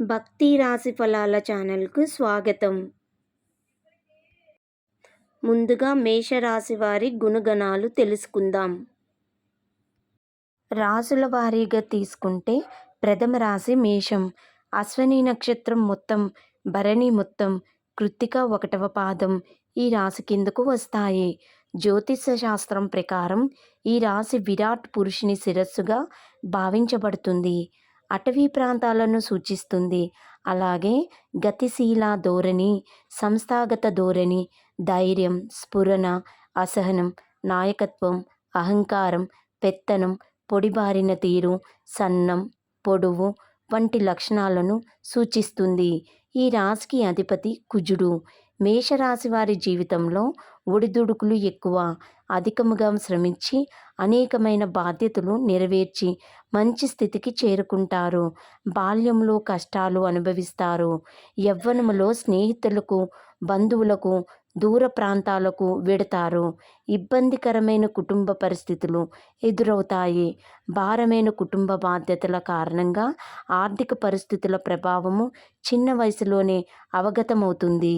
భక్తి రాశి ఫలాల ఛానల్కు స్వాగతం. ముందుగా మేషరాశి వారి గుణగణాలు తెలుసుకుందాం. రాసుల వారీగా తీసుకుంటే ప్రథమ రాశి మేషం. అశ్వని నక్షత్రం మొత్తం భరణి మొత్తం కృత్తిక ఒకటవ పాదం ఈ రాశి కిందకు వస్తాయి. జ్యోతిష శాస్త్రం ప్రకారం ఈ రాశి విరాట్ పురుషుని శిరస్సుగా భావించబడుతుంది. అటవీ ప్రాంతాలను సూచిస్తుంది. అలాగే గతిశీల ధోరణి సంస్థాగత ధోరణి ధైర్యం స్ఫురణ అసహనం నాయకత్వం అహంకారం పెత్తనం పొడిబారిన తీరు సన్నం పొడవు వంటి లక్షణాలను సూచిస్తుంది. ఈ రాశికి అధిపతి కుజుడు. మేషరాశి వారి జీవితంలో ఒడిదుడుకులు ఎక్కువ. అధికముగా శ్రమించి అనేకమైన బాధ్యతలు నెరవేర్చి మంచి స్థితికి చేరుకుంటారు. బాల్యంలో కష్టాలు అనుభవిస్తారు. యవ్వనములో స్నేహితులకు బంధువులకు దూర ప్రాంతాలకు వెడతారు. ఇబ్బందికరమైన కుటుంబ పరిస్థితులు ఎదురవుతాయి. భారమైన కుటుంబ బాధ్యతల కారణంగా ఆర్థిక పరిస్థితుల ప్రభావము చిన్న వయసులోనే అవగతమవుతుంది.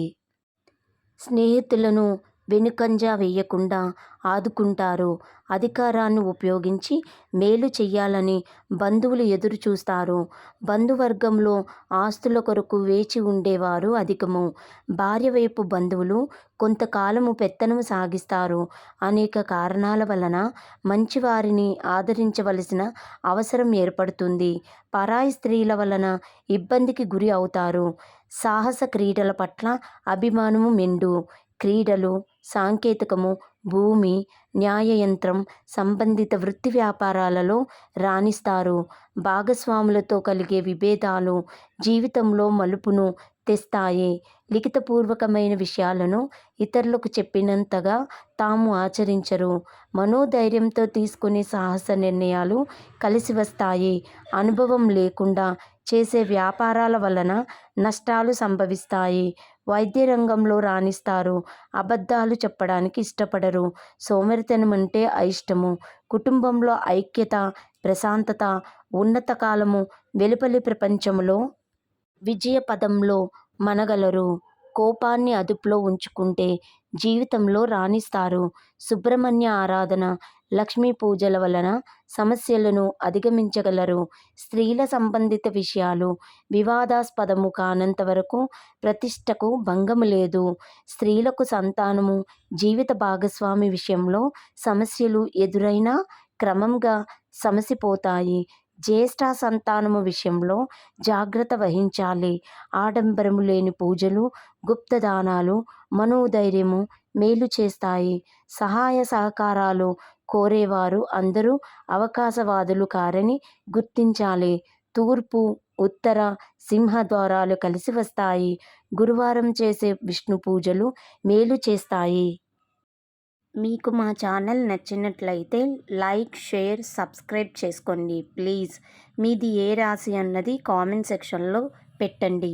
స్నేహితులను వెనుకంజ వేయకుండా ఆదుకుంటారు. అధికారాన్ని ఉపయోగించి మేలు చెయ్యాలని బంధువులు ఎదురు చూస్తారు బంధువర్గంలో ఆస్తుల కొరకు వేచి ఉండేవారు అధికము. భార్య వైపు బంధువులు కొంతకాలము పెత్తనము సాగిస్తారు. అనేక కారణాల వలన మంచివారిని ఆదరించవలసిన అవసరం ఏర్పడుతుంది. పరాయి స్త్రీల వలన ఇబ్బందికి గురి అవుతారు. సాహస క్రీడల పట్ల అభిమానము మెండు. క్రీడలు సాంకేతికము భూమి న్యాయయంత్రం సంబంధిత వృత్తి వ్యాపారాలలో రాణిస్తారు. భాగస్వాములతో కలిగే విభేదాలు జీవితంలో మలుపును తెస్తాయి. లిఖితపూర్వకమైన విషయాలను ఇతరులకు చెప్పినంతగా తాము ఆచరించరు. మనోధైర్యంతో తీసుకునే సాహస నిర్ణయాలు కలిసి వస్తాయి. అనుభవం లేకుండా చేసే వ్యాపారాల వలన నష్టాలు సంభవిస్తాయి. వైద్య రంగంలో రాణిస్తారు. అబద్ధాలు చెప్పడానికి ఇష్టపడరు. సోమరితనం అంటే అయిష్టము. కుటుంబంలో ఐక్యత ప్రశాంతత ఉన్నత కాలము వెలుపలి ప్రపంచంలో విజయ పదంలో మనగలరు. కోపాన్ని అదుపులో ఉంచుకుంటే జీవితంలో రాణిస్తారు. సుబ్రహ్మణ్య ఆరాధన లక్ష్మీ పూజల వలన సమస్యలను అధిగమించగలరు. స్త్రీల సంబంధిత విషయాలు వివాదాస్పదము కానంత వరకు ప్రతిష్టకు భంగము లేదు. స్త్రీలకు సంతానము జీవిత భాగస్వామి విషయంలో సమస్యలు ఎదురైనా క్రమంగా సమసిపోతాయి. జ్యేష్ఠ సంతానము విషయంలో జాగ్రత్త వహించాలి. ఆడంబరము లేని పూజలు గుప్తదానాలు మనోధైర్యము మేలు చేస్తాయి. సహాయ సహకారాలు కోరేవారు అందరూ అవకాశవాదులు కారని గుర్తించాలి. తూర్పు ఉత్తర సింహద్వారాలు కలిసి వస్తాయి. గురువారం చేసే విష్ణు పూజలు మేలు చేస్తాయి. మీకు మా ఛానల్ నచ్చినట్లయితే లైక్ షేర్ సబ్స్క్రైబ్ చేసుకోండి. ప్లీజ్. మీది ఏ రాశి అన్నది కామెంట్ సెక్షన్లో పెట్టండి.